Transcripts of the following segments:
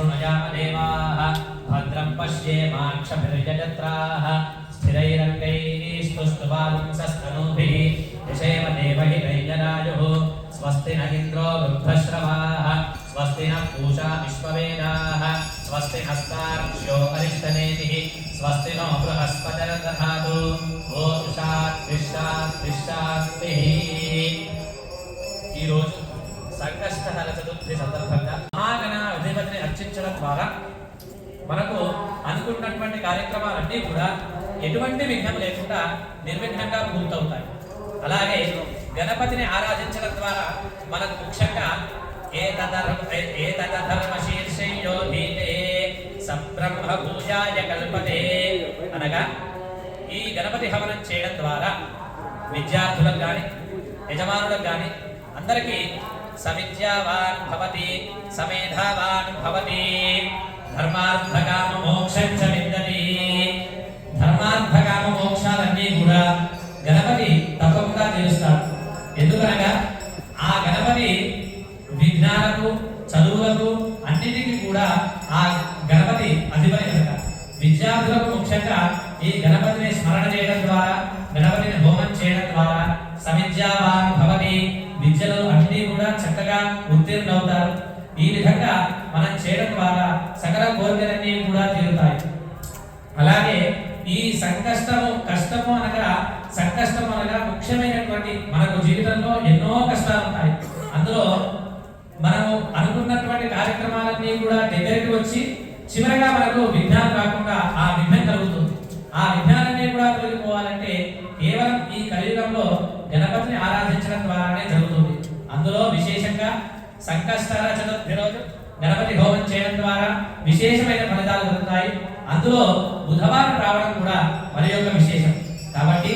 शृणुयामदेवाः भद्रं पश्येमाक्षभिर्यजत्राः स्थिरैरङ्गैस्तुष्टुवांसस्तनूभिः यशेम देवहितैजरायुः स्वस्ति न इन्द्रो वृद्धश्रवाः स्वस्ति नः पूषा विश्ववेदाः स्वस्ति हस्तार्क्ष्यो अरिष्टनेतिः स्वस्ति नो बृहस्पतिर्दधातु ॐ शान्तिः शान्तिः शान्तिः ఈరోజు సంకష్టహర చతుర్థి సందర్భంగా మహాగణ అధిపతిని ద్వారా మనకు అనుకున్నటువంటి కార్యక్రమాలన్నీ కూడా ఎటువంటి విఘ్నం లేకుండా నిర్విఘ్నంగా పూర్తవుతాయి. అలాగే గణపతిని ఆరాధించడం ద్వారా మనకు ముఖ్యంగా ఏ తదధర్మ శీర్షయ్యో భీతే సంబ్రహ్మ పూజాయ కల్పతే అనగా ఈ గణపతి హవనం చేయడం ద్వారా విద్యార్థులకు కానీ యజమానులకు కానీ అందరికీ సవిద్యావాన్ భవతి సమేధావాన్ భవతి. ధర్మార్థకామ మోక్షం చ విందతి ధర్మార్థకామ మోక్షాలన్నీ కూడా గణపతి తప్పకుండా తెలుస్తాడు ఎందుకనగా ఆ గణపతి విజ్ఞానకు చదువులకు అన్నిటికీ కూడా ఆ గణపతి అధిపతి విద్యార్థులకు ముఖ్యంగా ఈ గణపతిని స్మరణ చేయడం ద్వారా గణపతిని హోమం చేయడం ద్వారా సవిద్యావాన్ భవతి విద్యలు అన్ని కూడా చక్కగా ఉత్తీర్ణవుతారు ఈ విధంగా మనం చేయడం ద్వారా అలాగే ఈ సంకష్టము కష్టము అనగా సంకష్టం అనగా ముఖ్యమైనటువంటి మనకు జీవితంలో ఎన్నో కష్టాలు ఉంటాయి. అందులో మనము అనుకున్నటువంటి కార్యక్రమాలన్నీ కూడా దగ్గరికి వచ్చి చివరగా మనకు విఘ్నాలు రాకుండా ఆ విఘ్నం కలుగుతుంది. ఆ విఘ్నాలన్నీ కూడా తొలగిపోవాలంటే కేవలం ఈ కలియుగంలో గణపతిని ఆరాధించడం ద్వారానే జరుగుతుంది. అందులో విశేషంగా సంకష్టాల చతుర్థి రోజు గణపతి హోమం చేయడం ద్వారా విశేషమైన ఫలితాలు జరుగుతాయి అందులో బుధవారం రావడం కూడా మరి యొక్క విశేషం. కాబట్టి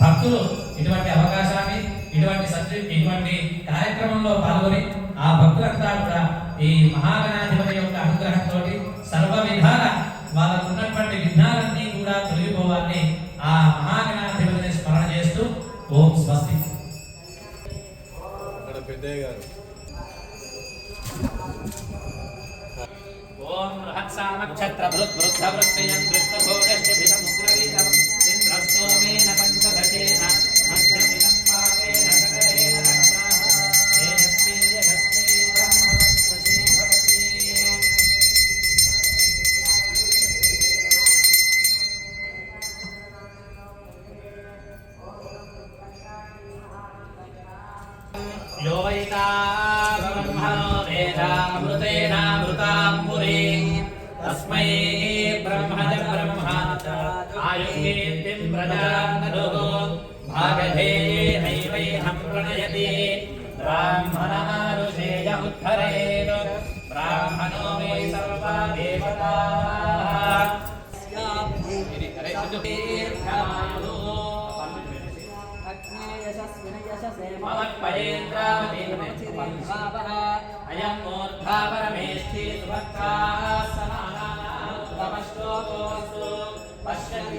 భక్తులు ఇటువంటి అవకాశాన్ని ఇటువంటి సత్య ఇటువంటి కార్యక్రమంలో పాల్గొని ఆ భక్తులంతా కూడా ఈ మహాగణాధిపతి యొక్క అనుగ్రహంతో సర్వ విధాల వాళ్ళకున్నటువంటి విఘ్నాలన్నీ కూడా తొలగిపోవాలని ॐ बृहत्सामक्षत्रवृत्वृद्धवृत्तयं वृत्तभोगश्चिदमुग्रवीरम् इन्द्रस्तोमेन पञ्चभटेन मध्यमिदं तस्मै ब्रह्मज ब्रह्मात् आयुर्वेदिं प्रजानरुः भागधे प्रणयति। ब्राह्मणानुषेय उद्धरेत् ब्राह्मणो मे सर्वा देवताः। अयं मूर्धा परमेष्ठी सुभक्ता समा సమానా పశ్యతి